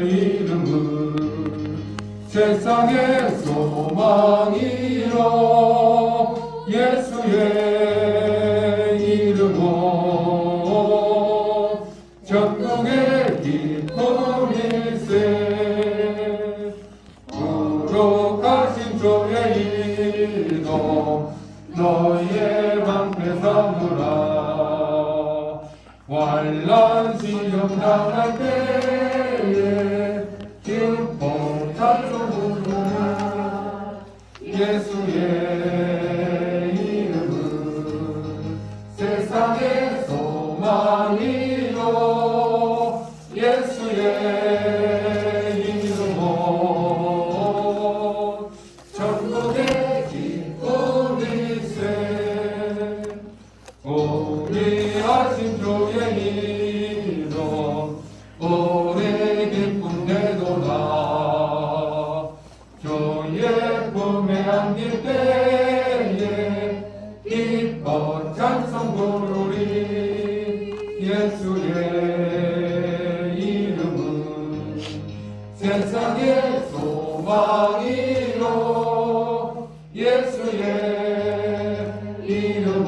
이름은 세상의 소망이요 예수의 이름은 전국의 기쁨일세 거룩하신 주의 이름 너희의 방패 삼으라 환란 시험 당할 때 예수의 이름은 세상의 소망이요. 예수의 이름은 전국의 기쁨일세 우리 주의 이름 오래 안길 때에 기뻐 찬송 부르리 예수의 이름은 세상의 소망이요. 예수의 이름은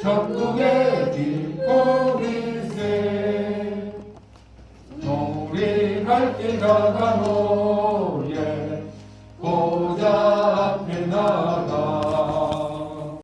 전국의 기쁨일세 우리 갈길 가가노